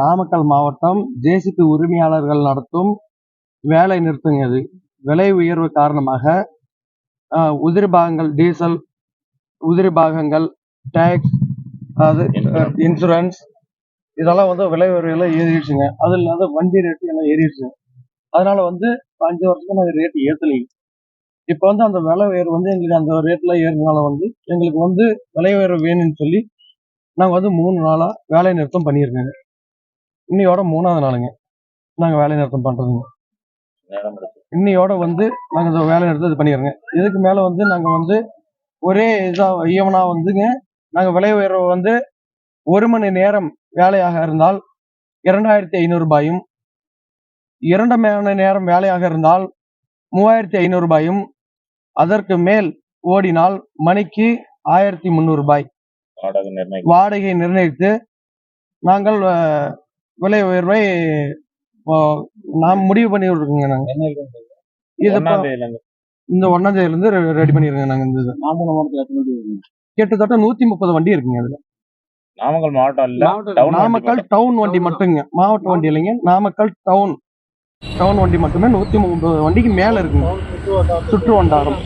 நாமக்கல் மாவட்டம் ஜேசிபி உரிமையாளர்கள் நடத்தும் வேலை நிறுத்தங்க இது விலை உயர்வு காரணமாக உதிரி பாகங்கள் டீசல் உதிரி பாகங்கள் டேக்ஸ் அது. இன்சூரன்ஸ் இதெல்லாம் வந்து விலை உயர்வுலாம் ஏறிடுச்சுங்க. அது இல்லாத வண்டி ரேட்டு எல்லாம் ஏறிடுச்சு. அதனால வந்து அஞ்சு வருஷமா நாங்கள் ரேட் ஏற்றலைங்க இப்போ வந்து அந்த விலை உயர்வு வந்து எங்களுக்கு அந்த ரேட்ல ஏறினால வந்து எங்களுக்கு வந்து விலை உயர்வு வேணும்னு சொல்லி நாங்கள் வந்து மூணு நாளாக வேலை நிறுத்தம் பண்ணியிருக்கோங்க. இன்னையோட மூணாவது நாளுங்க. நாங்கள் வேலை நிறுத்தம் பண்ணுறதுங்க. இன்னையோட வந்து நாங்கள் வேலை நிறுத்தம் இது பண்ணிடுறோங்க. இதுக்கு மேலே வந்து நாங்கள் வந்து ஒரே இதாக ஈவனாக வந்துங்க நாங்கள் விலை உயர்வு வந்து ஒரு மணி நேரம் வேலையாக இருந்தால் இரண்டாயிரத்தி ஐநூறு ரூபாயும் இரண்டு மணி நேரம் வேலையாக இருந்தால் மூவாயிரத்தி ஐநூறு ரூபாயும் அதற்கு மேல் ஓடினால் மணிக்கு ஆயிரத்தி முந்நூறு ரூபாய். வாடகை நிர்ணயித்து நாங்கள் விலை உயர்வை நாம் முடிவு பண்ணி விட்டுருக்கோங்க நாங்கள் இது இந்த ஒன்னாம் தேதியில இருந்து ரெடி பண்ணிருக்கோங்க நாங்க இந்த இது. நாமக்கல் மாவட்டத்தில் எத்தனை வண்டி இருக்குங்க? கிட்டத்தட்ட நூத்தி முப்பது வண்டி இருக்குங்க இதுல. நாமக்கல் மாவட்டம் இல்ல நாமக்கல் டவுன் வண்டி மட்டுங்க. மாவட்ட வண்டி இல்லைங்க நாமக்கல் டவுன். டவுன் வண்டி மட்டுமே நூத்தி முப்பது வண்டிக்கு மேல இருக்குங்க. சுற்று வண்டாரம்